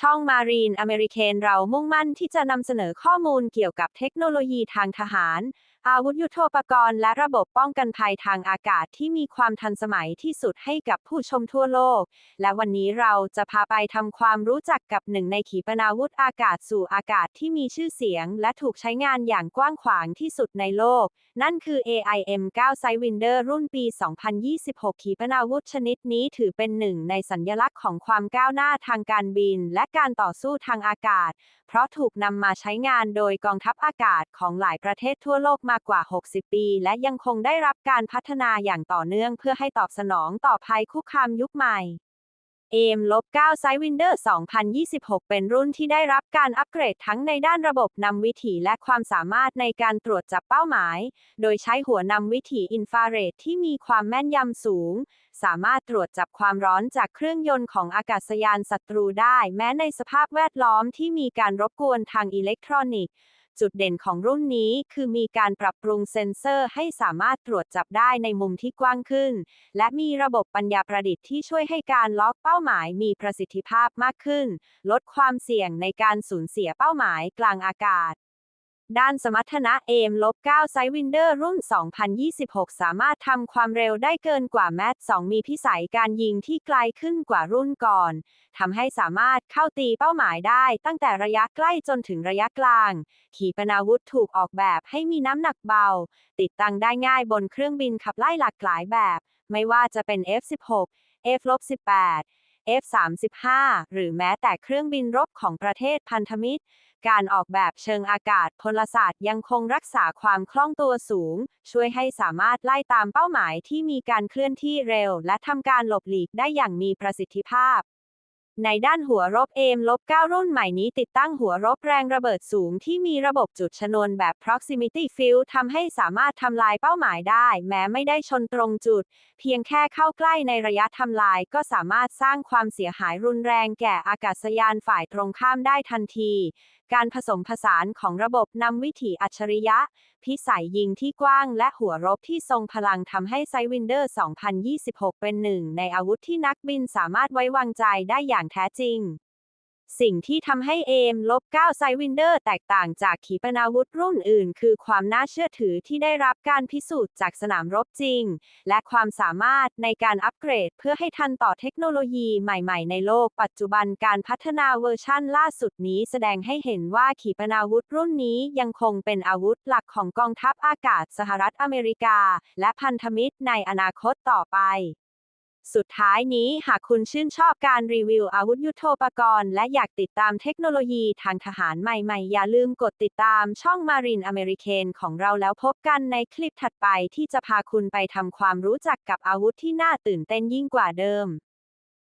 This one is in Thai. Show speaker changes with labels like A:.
A: ช่อง Marine American เรามุ่งมั่นที่จะนำเสนอข้อมูลเกี่ยวกับเทคโนโลยีทางทหาร อาวุธยุโทโธปกรณ์และระบบป้องกันภัยทางอากาศที่มีความทันสมัยที่สุดให้กับผู้ชมทั่วโลก และวันนี้เราจะพาไปทำความรู้จักกับหนึ่งในขีปนาวุธอากาศสู่อากาศที่มีชื่อเสียง และถูกใช้งานอย่างกว้างขวางที่สุดในโลก นั่นคือ AIM-9 Sidewinder รุ่นปี 2026 ขีปนาวุธชนิดนี้ถือเป็นหนึ่งในสัญลักษณ์ของความก้าวหน้าทางการบิน และการต่อสู้ทางอากาศ เพราะถูกนำมาใช้งานโดยกองทัพอากาศของหลายประเทศทั่วโลกมากว่า 60 ปี และยังคงได้รับการพัฒนาอย่างต่อเนื่องเพื่อให้ตอบสนองต่อภัยคุกคามยุคใหม่ AIM-9 Sidewinder 2026 เป็นรุ่นที่ได้รับการอัปเกรดทั้งในด้านระบบนำวิถีและความสามารถในการตรวจจับเป้าหมาย โดยใช้หัวนำวิถีอินฟราเรดที่มีความแม่นยำสูง สามารถตรวจจับความร้อนจากเครื่องยนต์ของอากาศยานศัตรูได้ แม้ในสภาพแวดล้อมที่มีการรบกวนทางอิเล็กทรอนิกส์ จุดเด่นของรุ่นนี้คือมีการปรับปรุงเซ็นเซอร์ให้สามารถตรวจจับได้ในมุมที่กว้างขึ้น และมีระบบปัญญาประดิษฐ์ที่ช่วยให้การล็อกเป้าหมายมีประสิทธิภาพมากขึ้น ลดความเสี่ยงในการสูญเสียเป้าหมายกลางอากาศ ด้านสมรรถนะ AIM-9 Sidewinder รุ่น 2026 สามารถทำความเร็วได้เกินกว่าแมท2มีพิสัยการยิงที่ไกลขึ้นกว่ารุ่นก่อน ทำให้สามารถเข้าตีเป้าหมายได้ตั้งแต่ระยะใกล้จนถึงระยะกลาง ขีปนาวุธถูกออกแบบให้มีน้ำหนักเบา ติดตั้งได้ง่ายบนเครื่องบินขับไล่หลากหลายแบบ ไม่ว่าจะเป็น F-16 F-18 F-35 หรือแม้แต่เครื่องบินรบของประเทศพันธมิตร การออกแบบเชิงอากาศพลศาสตร์ยังคงรักษาความคล่องตัวสูง ช่วยให้สามารถไล่ตามเป้าหมายที่มีการเคลื่อนที่เร็ว และทำการหลบหลีกได้อย่างมีประสิทธิภาพ ในด้านหัวรบเอมลบ9รุ่นใหม่นี้ติดตั้งหัวรบแรงระเบิดสูงที่มีระบบจุดชนวนแบบ proximity field ทำให้สามารถทำลายเป้าหมายได้ แม้ไม่ได้ชนตรงจุด เพียงแค่เข้าใกล้ในระยะทำลายก็สามารถสร้างความเสียหายรุนแรงแก่อากาศยานฝ่ายตรงข้ามได้ทันที การผสมผสานของระบบนำวิถีอัจฉริยะ พิสัยยิงที่กว้างและหัวรบที่ทรงพลังทำให้ไซวินเดอร์ 2026 เป็นหนึ่งในอาวุธที่นักบินสามารถไว้วางใจได้อย่างแท้จริง สิ่งที่ทำให้เอมลบ9ไซวินเดอร์แตกต่างจากขีปนาวุธรุ่นอื่น คือความน่าเชื่อถือที่ได้รับการพิสูจน์จากสนามรบจริง และความสามารถในการอัปเกรดเพื่อให้ทันต่อเทคโนโลยีใหม่ๆ ในโลกปัจจุบันการพัฒนาเวอร์ชั่นล่าสุดนี้แสดงให้เห็นว่าขีปนาวุธรุ่นนี้ยังคงเป็นอาวุธหลักของกองทัพอากาศสหรัฐอเมริกา และพันธมิตรในอนาคตต่อไป สุดท้ายนี้หากคุณชื่นชอบการรีวิวอาวุธยุโทโธปกรณ์ และอยากติดตามเทคโนโลยีทางทหารใหม่ๆ อย่าลืมกดติดตามช่อง Marine American ของเราแล้วพบกันในคลิปถัดไปที่จะพาคุณไปทำความรู้จักกับอาวุธที่น่าตื่นเต้นยิ่งกว่าเดิม